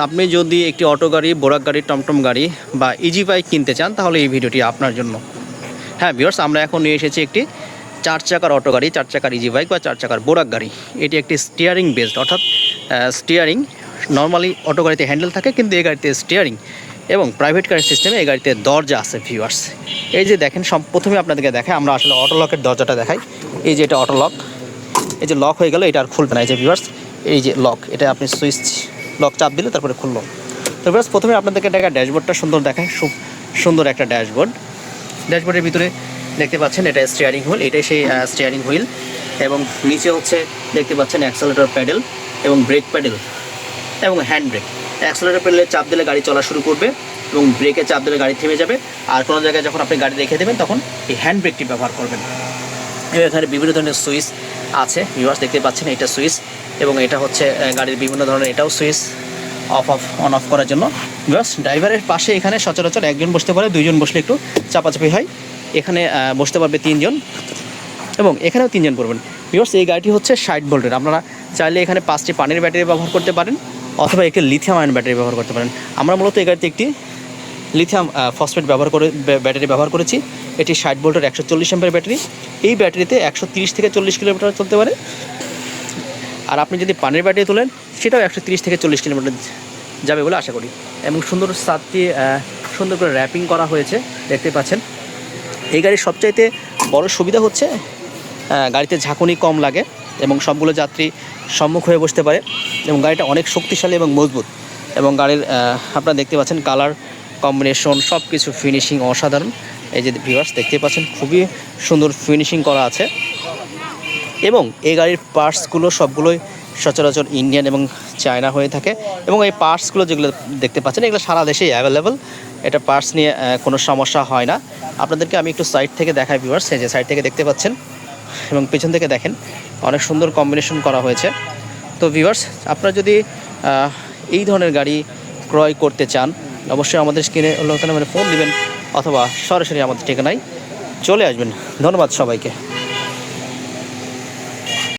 আপনি যদি একটি অটো গাড়ি বোরাক গাড়ি টমটম গাড়ি বা ইজি বাইক কিনতে চান, তাহলে এই ভিডিওটি আপনার জন্য। হ্যাঁ ভিউয়ার্স আমরা এখন নিয়ে এসেছি একটি চার চাকার অটো গাড়ি চার চাকার ইজি বাইক বা চার চাকার বোরাক গাড়ি। এটি একটি স্টিয়ারিং বেসড অর্থাৎ স্টিয়ারিং নর্মালি অটো গাড়িতে হ্যান্ডেল থাকে, কিন্তু এই গাড়িতে স্টিয়ারিং এবং প্রাইভেট কারের সিস্টেমে এই গাড়িতে দরজা আছে ভিউয়ার্স এই যে দেখেন সব প্রথমে আপনাদেরকে দেখাই, আমরা আসলে অটো লকের দরজাটা দেখাই। এই যে এটা অটো লক এই যে লক হয়ে গেল, এটা আর খুলবে না। এই যে ভিউয়ার্স এই যে লক এটা আপনি সুইচ লক চাপ দিলে তারপরে খুললো। তো ভিউয়ার্স প্রথমে আপনাদেরকে দেখা ড্যাশবোর্ডটা সুন্দর দেখায় সুন্দর একটা ড্যাশবোর্ড। ড্যাশবোর্ডের ভিতরে দেখতে পাচ্ছেন এটা স্টিয়ারিং হুইল এটাই সেই স্টিয়ারিং হুইল এবং নিচে হচ্ছে দেখতে পাচ্ছেন অ্যাক্সেলেটর প্যাডেল এবং ব্রেক প্যাডেল এবং হ্যান্ড ব্রেক অ্যাক্সেলেটর প্যাডেলে চাপ দিলে গাড়ি চলা শুরু করবে এবং ব্রেকে চাপ দিলে গাড়ি থেমে যাবে। আর কোনো জায়গায় যখন আপনি গাড়ি রেখে দেবেন, তখন এই হ্যান্ড ব্রেকটি ব্যবহার করবেন। এবং এখানে বিভিন্ন ধরনের সুইচ আছে ভিউয়ার্স দেখতে পাচ্ছেন এটা সুইচ। এবং এটা হচ্ছে গাড়ির বিভিন্ন ধরনের, এটাও switch off off, on, off করার জন্য। ভিউয়ার্স ড্রাইভারের পাশে এখানে সচরাচর একজন বসতে পারে, দুইজন বসলে একটু চাপাচাপি হয়। এখানে বসতে পারবে তিনজন এবং এখানেও তিনজন পড়বেন। ভিউয়ার্স এই গাড়িটি হচ্ছে ষাট ভোল্টের। আপনারা চাইলে এখানে পাঁচটি পানির ব্যাটারি ব্যবহার করতে পারেন অথবা একটি লিথিয়াম আয়ন ব্যাটারি ব্যবহার করতে পারেন। আমরা মূলত এই গাড়িতে একটি লিথিয়াম ফসফেট ব্যবহার করে, ব্য- ব্যাটারি ব্যবহার করেছি। এটি ষাট ভোল্টের একশো চল্লিশ ব্যাটারি। এই ব্যাটারিতে একশো তিরিশ থেকে চল্লিশ কিলোমিটার চলতে পারে। আর আপনি যদি পানির ব্যাটারি তোলেন, সেটাও একশো তিরিশ থেকে চল্লিশ কিলোমিটার যাবে বলে আশা করি। এবং সুন্দর সাত দিয়ে সুন্দর করে র্যাপিং করা হয়েছে, দেখতে পাচ্ছেন। এই গাড়ির সবচাইতে বড় সুবিধা হচ্ছে গাড়িতে ঝাঁকুনি কম লাগে এবং সবগুলো যাত্রী সম্মুখ হয়ে বসতে পারে এবং গাড়িটা অনেক শক্তিশালী এবং মজবুত। এবং গাড়ির আপনারা দেখতে পাচ্ছেন কালার কম্বিনেশন সব কিছু ফিনিশিং অসাধারণ। এই যে ভিউয়ার্স দেখতে পাচ্ছেন, খুবই সুন্দর ফিনিশিং করা আছে। এবং এই গাড়ির পার্টসগুলো সবগুলোই সচরাচর ইন্ডিয়ান এবং চায়না হয়ে থাকে। এবং এই পার্টসগুলো যেগুলো দেখতে পাচ্ছেন, এগুলো সারা দেশেই অ্যাভেলেবল এটা পার্টস নিয়ে কোনো সমস্যা হয় না। আপনাদেরকে আমি একটু সাইড থেকে দেখাই ভিউয়ার্স এই যে সাইড থেকে দেখতে পাচ্ছেন এবং পেছন থেকে দেখেন, অনেক সুন্দর কম্বিনেশন করা হয়েছে। তো ভিউয়ার্স আপনারা যদি এই ধরনের গাড়ি ক্রয় করতে চান, অবশ্যই আমাদের স্ক্রিনে লোকাল মানে ফোন দিবেন অথবা সরাসরি আমাদের ঠিকানায় চলে আসবেন। ধন্যবাদ সবাইকে।